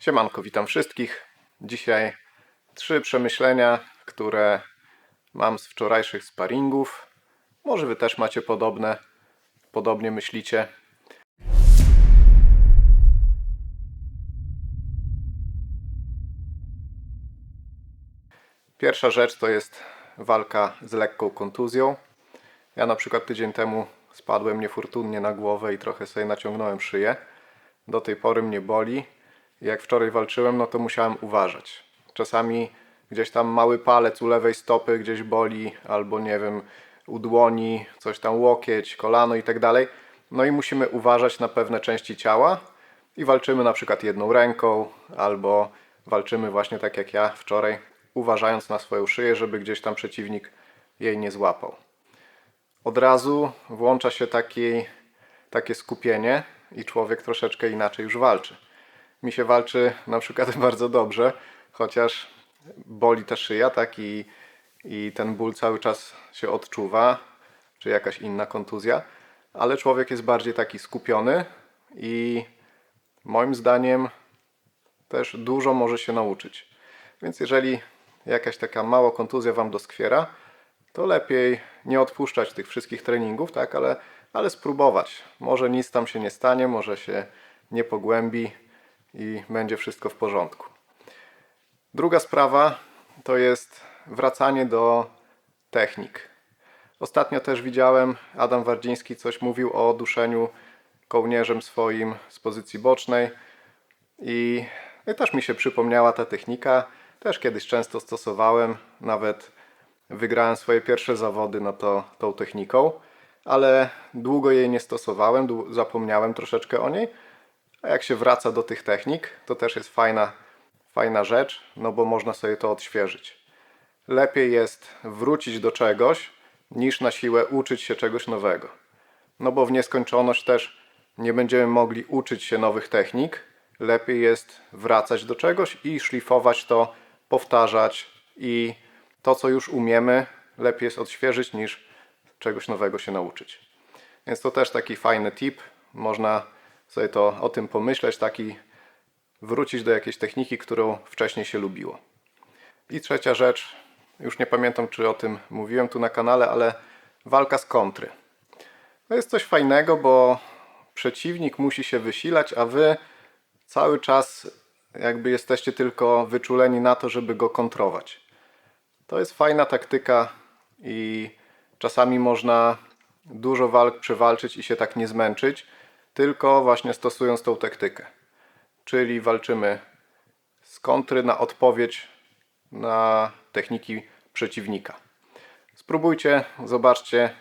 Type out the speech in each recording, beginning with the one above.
Siemanko, witam wszystkich. Dzisiaj trzy przemyślenia, które mam z wczorajszych sparingów. Może wy też macie podobne, podobnie myślicie. Pierwsza rzecz to jest walka z lekką kontuzją. Ja na przykład tydzień temu spadłem niefortunnie na głowę i trochę sobie naciągnąłem szyję. Do tej pory mnie boli. Jak wczoraj walczyłem, no to musiałem uważać. Czasami gdzieś tam mały palec u lewej stopy gdzieś boli, albo nie wiem, u dłoni, coś tam łokieć, kolano i tak dalej. No i musimy uważać na pewne części ciała i walczymy na przykład jedną ręką, albo walczymy właśnie tak jak ja wczoraj, uważając na swoją szyję, żeby gdzieś tam przeciwnik jej nie złapał. Od razu włącza się taki, takie skupienie i człowiek troszeczkę inaczej już walczy. Mi się walczy na przykład bardzo dobrze, chociaż boli ta szyja, tak i, i ten ból cały czas się odczuwa, czy jakaś inna kontuzja, ale człowiek jest bardziej taki skupiony i moim zdaniem też dużo może się nauczyć. Więc jeżeli jakaś taka mała kontuzja Wam doskwiera, to lepiej nie odpuszczać tych wszystkich treningów, tak, ale, ale spróbować. Może nic tam się nie stanie, może się nie pogłębi i będzie wszystko w porządku. Druga sprawa to jest wracanie do technik. Ostatnio też widziałem, Adam Wardziński coś mówił o duszeniu kołnierzem swoim z pozycji bocznej i, też mi się przypomniała ta technika. Też kiedyś często stosowałem, nawet wygrałem swoje pierwsze zawody no to, tą techniką, ale długo jej nie stosowałem, zapomniałem troszeczkę o niej. A jak się wraca do tych technik, to też jest fajna, fajna rzecz, no bo można sobie to odświeżyć. Lepiej jest wrócić do czegoś, niż na siłę uczyć się czegoś nowego. No bo w nieskończoność też nie będziemy mogli uczyć się nowych technik. Lepiej jest wracać do czegoś i szlifować to, powtarzać i to, co już umiemy, lepiej jest odświeżyć niż czegoś nowego się nauczyć. Więc to też taki fajny tip. Można sobie to o tym pomyśleć, taki wrócić do jakiejś techniki, którą wcześniej się lubiło. I trzecia rzecz, już nie pamiętam czy o tym mówiłem tu na kanale, ale walka z kontry. To jest coś fajnego, bo przeciwnik musi się wysilać, a wy cały czas jakby jesteście tylko wyczuleni na to, żeby go kontrować. To jest fajna taktyka i czasami można dużo walk przewalczyć i się tak nie zmęczyć, tylko właśnie stosując tą taktykę. Czyli walczymy z kontry na odpowiedź na techniki przeciwnika. Spróbujcie, zobaczcie.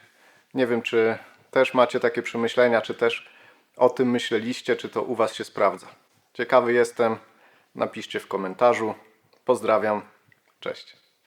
Nie wiem, czy też macie takie przemyślenia, czy też o tym myśleliście, czy to u Was się sprawdza. Ciekawy jestem. Napiszcie w komentarzu. Pozdrawiam. Cześć.